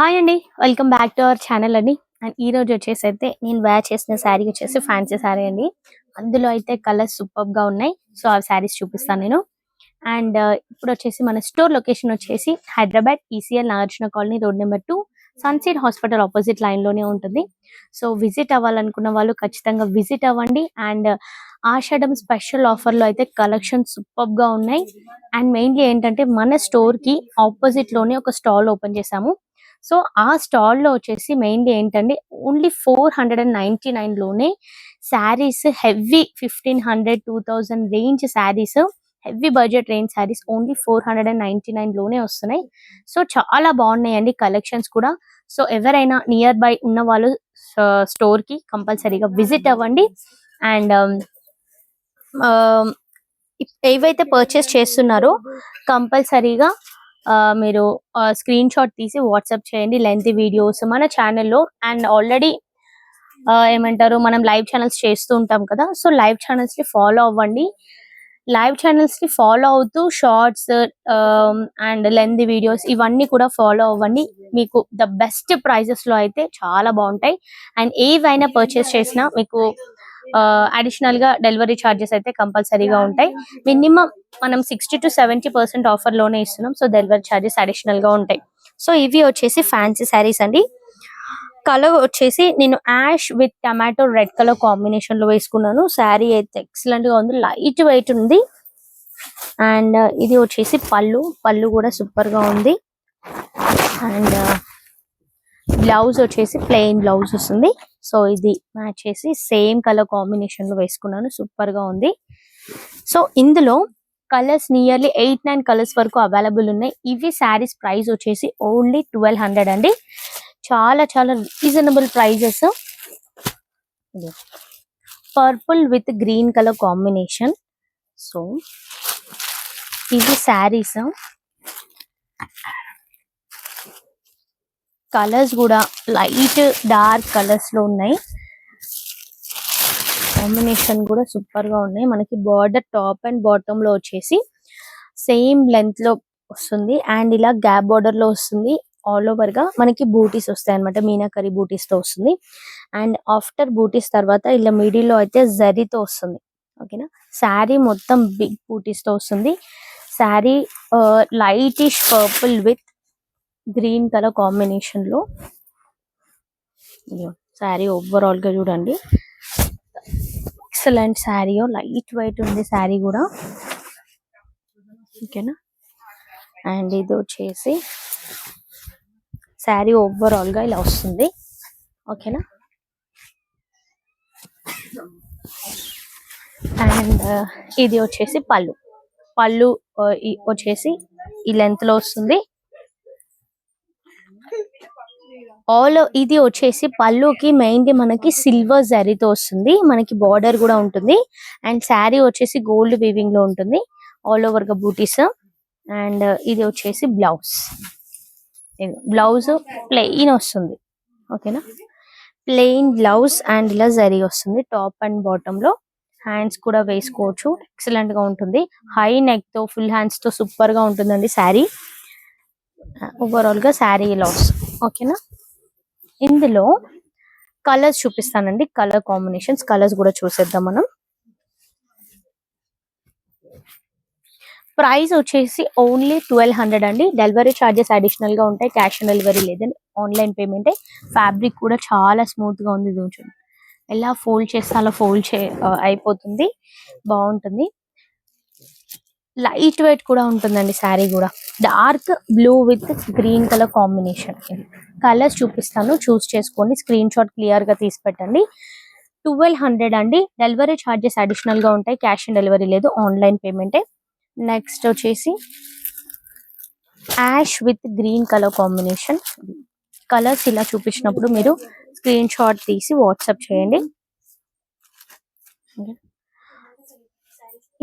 Hi అండి welcome back to our channel అండి. And ఈ రోజు వచ్చేసి అయితే నేను వేర్ చేసిన శారీ వచ్చేసి ఫ్యాన్సీ శారీ అండి. అందులో అయితే కలర్స్ సూపర్గా ఉన్నాయి. సో ఆ శారీస్ చూపిస్తాను నేను. అండ్ uh, ఇప్పుడు వచ్చేసి మన స్టోర్ లొకేషన్ వచ్చేసి Hyderabad ECIL Nagarjuna colony road number two Sunset hospital opposite లైన్లోనే ఉంటుంది. సో విజిట్ అవ్వాలనుకున్న వాళ్ళు ఖచ్చితంగా విజిట్ అవ్వండి. అండ్ uh, ఆషాఢం స్పెషల్ ఆఫర్లో అయితే కలెక్షన్ సూపర్గా ఉన్నాయి. అండ్ మెయిన్లీ ఏంటంటే మన స్టోర్కి ఆపోజిట్లోనే ఒక స్టాల్ ఓపెన్ చేసాము సో ఆ స్టాల్లో వచ్చేసి మెయిన్లీ ఏంటంటే only four hundred and ninety నైన్లోనే sarees heavy fifteen hundred two thousand range sarees heavy budget range sarees only four hundred and ninety నైన్లోనే వస్తున్నాయి. సో చాలా బాగున్నాయండి కలెక్షన్స్ కూడా. సో ఎవరైనా నియర్ బై ఉన్న వాళ్ళు స్టోర్కి కంపల్సరీగా విజిట్ అవ్వండి. అండ్ um, um, ఏవైతే పర్చేస్ చేస్తున్నారో కంపల్సరీగా మీరు స్క్రీన్ షాట్ తీసి వాట్సాప్ చేయండి. లెంత్ వీడియోస్ మన ఛానల్లో అండ్ ఆల్రెడీ ఏమంటారు మనం లైవ్ ఛానల్స్ చేస్తూ ఉంటాం కదా. సో లైవ్ ఛానల్స్ని ఫాలో అవ్వండి. లైవ్ ఛానల్స్ని ఫాలో అవుతూ షార్ట్స్ అండ్ లెంత్ వీడియోస్ ఇవన్నీ కూడా ఫాలో అవ్వండి. మీకు ద బెస్ట్ ప్రైజెస్లో అయితే చాలా బాగుంటాయి. అండ్ ఏవైనా పర్చేస్ చేసినా మీకు అడిషనల్గా డెలివరీ ఛార్జెస్ అయితే కంపల్సరీగా ఉంటాయి. మినిమం మనం సిక్స్టీ టు సెవెంటీ పర్సెంట్ ఆఫర్లోనే ఇస్తున్నాం. సో డెలివరీ ఛార్జెస్ అడిషనల్గా ఉంటాయి. సో ఇవి వచ్చేసి ఫ్యాన్సీ శారీస్ అండి. కలర్ వచ్చేసి నేను ash with tomato red colour కాంబినేషన్లో వేసుకున్నాను. శారీ అయితే ఎక్సలెంట్గా ఉంది. లైట్ వెయిట్ ఉంది. అండ్ uh, ఇది వచ్చేసి పళ్ళు. పళ్ళు కూడా సూపర్గా ఉంది. అండ్ బ్లౌజ్ uh, వచ్చేసి ప్లెయిన్ బ్లౌజ్ వస్తుంది. సో ఇది మ్యాచ్ చేసి సేమ్ కలర్ కాంబినేషన్లో వేసుకున్నాను. సూపర్గా ఉంది. సో ఇందులో colours nearly eight nine colours వరకు అవైలబుల్ ఉన్నాయి. ఇవి శారీస్ ప్రైస్ వచ్చేసి ఓన్లీ ట్వెల్వ్ హండ్రెడ్ అండి. చాలా చాలా reasonable prices. Purple with green colour combination. So ఇవి శారీస్. కలర్స్ కూడా లైట్ డార్క్ కలర్స్లో ఉన్నాయి. కాంబినేషన్ కూడా సూపర్గా ఉన్నాయి. మనకి బార్డర్ టాప్ అండ్ బాటమ్లో వచ్చేసి సేమ్ లెంత్లో వస్తుంది. అండ్ ఇలా గ్యాప్ బార్డర్లో వస్తుంది. ఆల్ ఓవర్గా మనకి బూటీస్ వస్తాయి అనమాట మీనాకరి బూటీస్తో వస్తుంది. అండ్ ఆఫ్టర్ బూటీస్ తర్వాత ఇలా మిడిల్లో అయితే జరీతో వస్తుంది. ఓకేనా? శారీ మొత్తం బిగ్ బూటీస్తో వస్తుంది. Saree lightish purple with green colour కాంబినేషన్లో. శారీ ఓవరాల్గా చూడండి. ఎక్సలెంట్ శారీ లైట్ వెయిట్ ఉంది శారీ కూడా. ఓకేనా అండ్ ఇది వచ్చేసి శారీ ఓవరాల్గా ఇలా వస్తుంది. ఓకేనా అండ్ uh, ఇది వచ్చేసి పళ్ళు. పళ్ళు uh, వచ్చేసి ఈ లెంత్లో వస్తుంది. ఆల్ ఇది వచ్చేసి పళ్ళుకి మెయిన్లీ మనకి సిల్వర్ జరీతో వస్తుంది. మనకి బార్డర్ కూడా ఉంటుంది. అండ్ శారీ వచ్చేసి గోల్డ్ వీవింగ్లో ఉంటుంది. ఆల్ ఓవర్గా బూటీస్ అండ్ ఇది వచ్చేసి బ్లౌజ్ బ్లౌజ్ ప్లెయిన్ వస్తుంది. ఓకేనా ప్లెయిన్ బ్లౌజ్ అండ్ ఇలా జరీ వస్తుంది. Top and బాటమ్లో. హ్యాండ్స్ కూడా వేసుకోవచ్చు. ఎక్సలెంట్గా ఉంటుంది. హై నెక్తో ఫుల్ హ్యాండ్స్తో సూపర్గా ఉంటుందండి శారీ ఓవరాల్గా శారీ ఇలా వస్తుంది ఓకేనా ఇందులో కలర్స్ చూపిస్తానండి. కలర్ కాంబినేషన్స్ కలర్స్ కూడా చూసేద్దాం మనం. ప్రైస్ వచ్చేసి ఓన్లీ ట్వెల్వ్ హండ్రెడ్ అండి. డెలివరీ ఛార్జెస్ అడిషనల్గా ఉంటాయి. క్యాష్ ఆన్ డెలివరీ లేదండి. ఆన్లైన్ పేమెంట్ ఫ్యాబ్రిక్ కూడా చాలా స్మూత్గా ఉంది చూడండి. ఎలా ఫోల్డ్ చేస్తే అలా ఫోల్డ్ చే అయిపోతుంది. బాగుంటుంది. లైట్ వెయిట్ కూడా ఉంటుందండి శారీ కూడా. Dark blue with green colour combination. Colours చూపిస్తాను. చూస్ చేసుకోండి. స్క్రీన్ షాట్ క్లియర్గా తీసి పెట్టండి. ట్వెల్వ్ హండ్రెడ్ అండి. డెలివరీ ఛార్జెస్ అడిషనల్గా ఉంటాయి. క్యాష్ ఆన్ డెలివరీ లేదు. ఆన్లైన్ పేమెంటే. నెక్స్ట్ వచ్చేసి ash with green colour combination. Colours ఇలా చూపించినప్పుడు మీరు స్క్రీన్ షాట్ తీసి వాట్సాప్ చేయండి.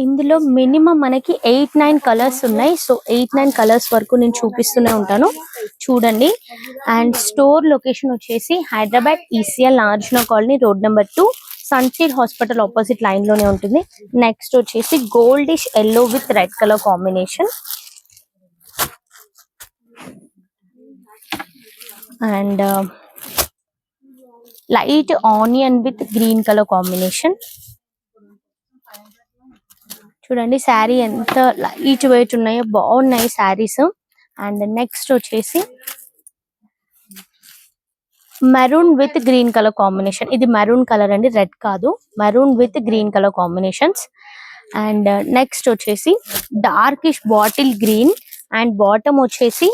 ఇందులో మినిమం మనకి ఎయిట్ నైన్ కలర్స్ ఉన్నాయి. సో ఎయిట్ నైన్ కలర్స్ వరకు నేను చూపిస్తూనే ఉంటాను. చూడండి. అండ్ స్టోర్ లొకేషన్ వచ్చేసి Hyderabad ECIL Nagarjuna colony road number two Sunshine hospital opposite లైన్లోనే ఉంటుంది. నెక్స్ట్ వచ్చేసి goldish yellow with red colour combination. And light onion with green colour combination. చూడండి శారీ ఎంత ఈచ్ వెయిట్ ఉన్నాయో బాగున్నాయి శారీస్. అండ్ నెక్స్ట్ వచ్చేసి maroon with green colour combination. ఇది maroon colour అండి రెడ్ కాదు. Maroon with green colour combinations. And next వచ్చేసి darkish bottle green. And bottom వచ్చేసి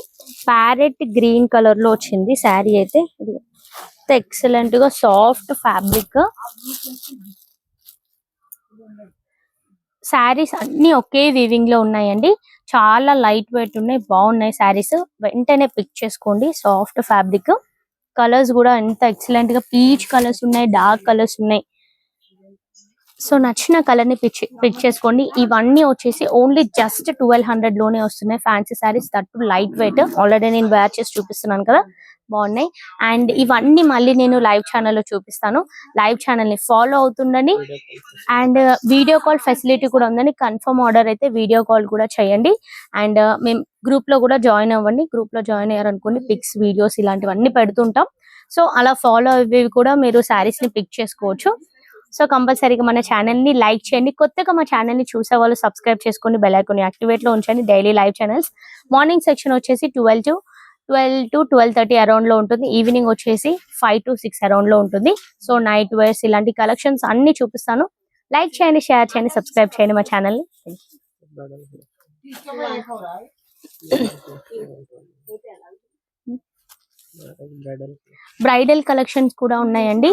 ప్యారెట్ గ్రీన్ కలర్లో వచ్చింది శారీ అయితే. ఎక్సలెంట్గా సాఫ్ట్ ఫ్యాబ్రిక్. శారీస్ అన్ని ఒకే వీవింగ్లో ఉన్నాయండి. చాలా లైట్ వెయిట్ ఉన్నాయి బాగున్నాయి శారీస్. వెంటనే పిక్ చేసుకోండి సాఫ్ట్ ఫ్యాబ్రిక్ కలర్స్ కూడా ఎంత ఎక్సలెంట్గా పీచ్ కలర్స్ ఉన్నాయి డార్క్ కలర్స్ ఉన్నాయి. సో నచ్చిన కలర్ని పిక్ పిక్ చేసుకోండి. ఇవన్నీ వచ్చేసి ఓన్లీ జస్ట్ ట్వెల్వ్ హండ్రెడ్లోనే వస్తున్నాయి. Fancy sarees that light weight already నేను వేర్ చేసి చూపిస్తున్నాను కదా. బాగున్నాయి. అండ్ ఇవన్నీ మళ్ళీ నేను లైవ్ ఛానల్లో చూపిస్తాను. లైవ్ ఛానల్ని ఫాలో అవుతుండండి. అండ్ వీడియో కాల్ ఫెసిలిటీ కూడా ఉందండి. కన్ఫర్మ్ ఆర్డర్ అయితే వీడియో కాల్ కూడా చేయండి. అండ్ మేము గ్రూప్లో కూడా జాయిన్ అవ్వండి. గ్రూప్లో జాయిన్ అయ్యారనుకోండి పిక్స్ వీడియోస్ ఇలాంటివన్నీ పెడుతుంటాం. సో అలా ఫాలో అయ్యేవి కూడా మీరు శారీస్ని పిక్ చేసుకోవచ్చు. సో కంపల్సరీగా మన ఛానల్ని లైక్ చేయండి. కొత్తగా మా ఛానల్ని చూసే వాళ్ళు సబ్స్క్రైబ్ చేసుకొని బెల్ ఐకాన్ యాక్టివేట్లో ఉంచండి. Daily live channels morning section వచ్చేసి twelve to twelve to twelve thirty అరౌండ్లో ఉంటుంది. ఈవినింగ్ వచ్చేసి ఫైవ్ టు సిక్స్ అరౌండ్లో ఉంటుంది. సో నైట్ వేర్స్ ఇలాంటి కలెక్షన్స్ అన్ని చూపిస్తాను. లైక్ చేయండి షేర్ చేయండి సబ్స్క్రైబ్ చేయండి మా ఛానల్ని బ్రైడల్ కలెక్షన్స్ కూడా ఉన్నాయండి.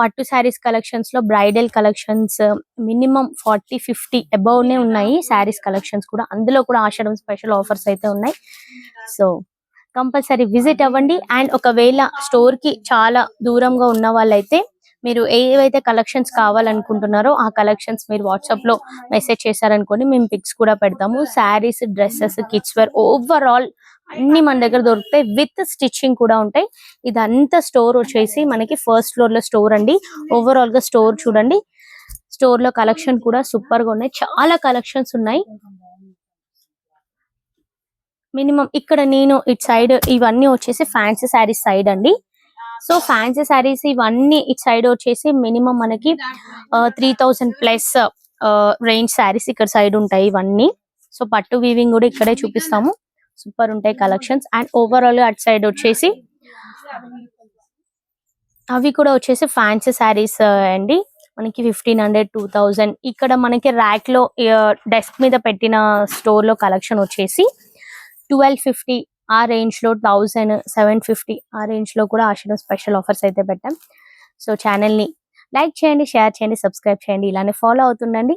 పట్టు శారీస్ కలెక్షన్స్లో bridal collections minimum forty fifty above నే ఉన్నాయి. శారీస్ కలెక్షన్స్ కూడా. అందులో కూడా ఆషాఢం స్పెషల్ ఆఫర్స్ అయితే ఉన్నాయి. సో కంపల్సరీ విజిట్ అవ్వండి. అండ్ ఒకవేళ స్టోర్కి చాలా దూరంగా ఉన్న వాళ్ళైతే మీరు ఏవైతే కలెక్షన్స్ కావాలనుకుంటున్నారో ఆ కలెక్షన్స్ మీరు వాట్సాప్లో మెసేజ్ చేశారనుకోండి మేము పిక్స్ కూడా పెడతాము. Sarees dresses kids wear overall అన్ని మన దగ్గర దొరుకుతాయి. విత్ స్టిచ్చింగ్ కూడా ఉంటాయి. ఇదంతా స్టోర్ వచ్చేసి మనకి ఫస్ట్ ఫ్లోర్లో స్టోర్ అండి. ఓవరాల్గా స్టోర్ చూడండి. స్టోర్లో కలెక్షన్ కూడా సూపర్గా ఉన్నాయి. చాలా కలెక్షన్స్ ఉన్నాయి. మినిమం ఇక్కడ నేను ఇటు సైడ్ ఇవన్నీ వచ్చేసి ఫ్యాన్సీ శారీస్ సైడ్ అండి. సో ఫ్యాన్సీ శారీస్ ఇవన్నీ ఇటు సైడ్ వచ్చేసి మినిమం మనకి three thousand plus range sarees ఇక్కడ సైడ్ ఉంటాయి ఇవన్నీ. సో పట్టు వీవింగ్ కూడా ఇక్కడే చూపిస్తాము. సూపర్ ఉంటాయి కలెక్షన్స్. అండ్ ఓవరాల్ అటు సైడ్ వచ్చేసి అవి కూడా వచ్చేసి ఫ్యాన్సీ శారీస్ uh, అండి. మనకి ఫిఫ్టీన్ హండ్రెడ్ టూ థౌజండ్ ఇక్కడ మనకి ర్యాక్లో uh, డెస్క్ మీద పెట్టిన స్టోర్లో కలెక్షన్ వచ్చేసి ట్వెల్వ్ ఫిఫ్టీ ఆ రేంజ్లో థౌసండ్ సెవెన్ ఫిఫ్టీ ఆ రేంజ్లో కూడా ఆశలో స్పెషల్ ఆఫర్స్ అయితే పెట్టాం. సో ఛానల్ని లైక్ చేయండి షేర్ చేయండి సబ్స్క్రైబ్ చేయండి. ఇలానే ఫాలో అవుతుండండి.